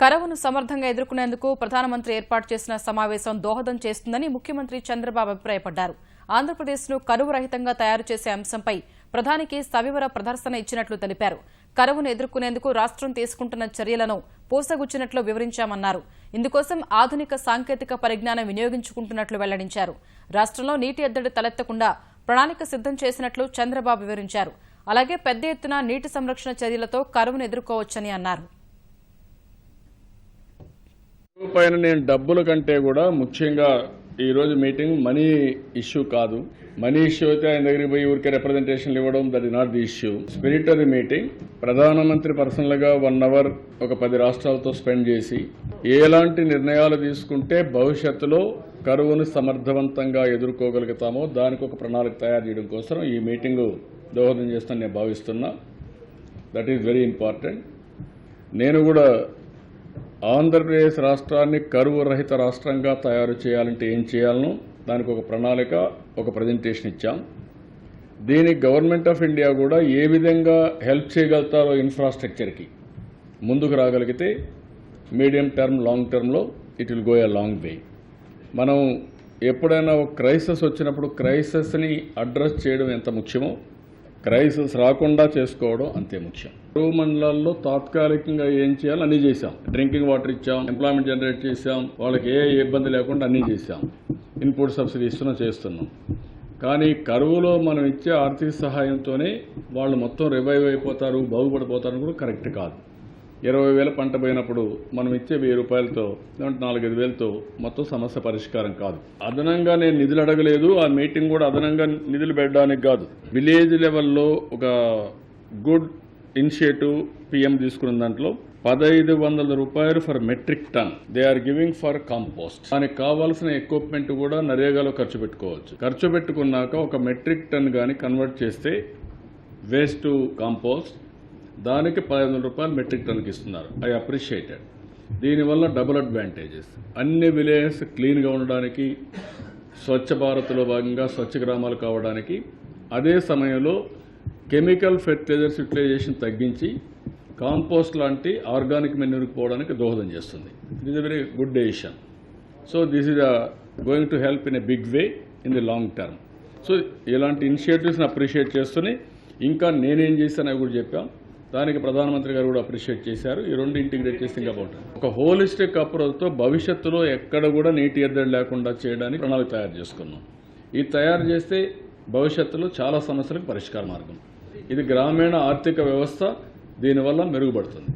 కరవును సమర్థంగా ఎదుర్కొనేందుకు ప్రధానమంత్రి ఏర్పాటు చేసిన సమావేశం దోహదం చేస్తుందని ముఖ్యమంత్రి చంద్రబాబు అభిప్రాయపడ్డారు. ఆంధ్రప్రదేశ్ను కరువు రహితంగా తయారు చేసే అంశంపై ప్రధానికి సవివర ప్రదర్శన ఇచ్చినట్లు తెలిపారు. కరువును ఎదుర్కొనేందుకు రాష్ట్రం తీసుకుంటున్న చర్యలను పోసగుచ్చినట్లు వివరించామన్నారు. ఇందుకోసం ఆధునిక సాంకేతిక పరిజ్ఞానం వినియోగించుకుంటున్నట్లు వెల్లడించారు. రాష్ట్రంలో నీటి ఎద్దడి తలెత్తకుండా ప్రణాళిక సిద్దం చేసినట్లు చంద్రబాబు వివరించారు. అలాగే పెద్ద ఎత్తున నీటి సంరక్షణ చర్యలతో కరువును ఎదుర్కోవచ్చని అన్నారు. పైన నేను డబ్బుల కంటే కూడా ముఖ్యంగా ఈరోజు మీటింగ్ మనీ ఇష్యూ కాదు. మనీ ఇష్యూ అయితే ఆయన దగ్గరికి పోయి ఊరికే రిప్రజెంటేషన్లు ఇవ్వడం that is not the issue spirit of the meeting ప్రధానమంత్రి పర్సనల్గా వన్ అవర్ ఒక పది రాష్ట్రాలతో స్పెండ్ చేసి ఎలాంటి నిర్ణయాలు తీసుకుంటే భవిష్యత్తులో కరువును సమర్థవంతంగా ఎదుర్కోగలుగుతామో దానికి ఒక ప్రణాళిక తయారు చేయడం కోసం ఈ మీటింగ్ దోహదం చేస్తానని నేను భావిస్తున్నా. దట్ ఈస్ వెరీ ఇంపార్టెంట్ నేను కూడా ఆంధ్రప్రదేశ్ రాష్ట్రాన్ని కరువు రహిత రాష్ట్రంగా తయారు చేయాలంటే ఏం చేయాలనో? దానికి ఒక ప్రణాళిక ఒక ప్రజెంటేషన్ ఇచ్చాం. దీనికి గవర్నమెంట్ ఆఫ్ ఇండియా కూడా ఏ విధంగా హెల్ప్ చేయగలుగుతారో ఇన్ఫ్రాస్ట్రక్చర్కి ముందుకు రాగలిగితే మీడియం టర్మ్ లాంగ్ టర్మ్లో it will go a long way మనం ఎప్పుడైనా ఒక క్రైసిస్ వచ్చినప్పుడు క్రైసిస్ని అడ్రస్ చేయడం ఎంత ముఖ్యమో క్రైసిస్ రాకుండా చేసుకోవడం అంతే ముఖ్యం. కరువు మండలాల్లో తాత్కాలికంగా ఏం చేయాలో అన్ని చేశాం. డ్రింకింగ్ వాటర్ ఇచ్చాం ఎంప్లాయ్మెంట్ జనరేట్ చేశాం వాళ్ళకి ఏ ఇబ్బంది లేకుండా అన్ని చేశాం. ఇన్పుట్ సబ్సిడీ ఇస్తున్నాం చేస్తున్నాం. కానీ కరువులో మనం ఇచ్చే ఆర్థిక సహాయంతోనే వాళ్ళు మొత్తం రివైవ్ అయిపోతారు బాగుపడిపోతారు కూడా కరెక్ట్ కాదు. ఇరవై వేల పంట పోయినప్పుడు మనం ఇచ్చే వెయ్యి రూపాయలతో లేదంటే నాలుగైదు వేలతో మొత్తం సమస్య పరిష్కారం కాదు. అదనంగా నేను నిధులు అడగలేదు ఆ మీటింగ్ కూడా అదనంగా నిధులు పెట్టడానికి కాదు. విలేజ్ లెవెల్లో ఒక గుడ్ ఇనిషియేటివ్ పిఎం తీసుకున్న దాంట్లో పదహైదు వందల రూపాయలు for metric ton. They are giving for compost. దానికి కావాల్సిన ఎక్విప్మెంట్ కూడా నరేగాలో ఖర్చు పెట్టుకోవచ్చు. ఖర్చు పెట్టుకున్నాక ఒక మెట్రిక్ టన్ కానీ కన్వర్ట్ చేస్తే వేస్ట్ టు కంపోస్ట్. దానికి పదిహేను వందల రూపాయలు మెట్రిక్ టన్కి ఇస్తున్నారు. ఐ అప్రిషియేటెడ్ దీనివల్ల డబుల్ అడ్వాంటేజెస్ అన్ని విలేజెస్ క్లీన్గా ఉండడానికి స్వచ్ఛ భారత్లో భాగంగా స్వచ్ఛ గ్రామాలు కావడానికి అదే సమయంలో కెమికల్ ఫెర్టిలైజర్స్ యూటిలైజేషన్ తగ్గించి కాంపోస్ట్ లాంటి ఆర్గానిక్ మెన్యూర్కి పోవడానికి దోహదం చేస్తుంది. It is a very good decision so this is going to help in a big way in the long term so ఇలాంటి ఇనిషియేటివ్స్ని అప్రిషియేట్ చేస్తూనే ఇంకా నేనేం చేశానో కూడా చెప్పాం. దానికి ప్రధానమంత్రి గారు కూడా అప్రిషియేట్ చేశారు. ఈ రెండు ఇంటిగ్రేట్ చేస్తే ఇంకా బాగుంటుంది. ఒక హోలిస్టిక్ అప్రోచ్తో భవిష్యత్తులో ఎక్కడ కూడా నీటి ఎద్దడి లేకుండా చేయడానికి ప్రణాళిక తయారు చేసుకున్నాం. ఇది తయారు చేస్తే భవిష్యత్తులో చాలా సమస్యలకు పరిష్కార మార్గం. ఇది గ్రామీణ ఆర్థిక వ్యవస్థ దీనివల్ల మెరుగుపడుతుంది.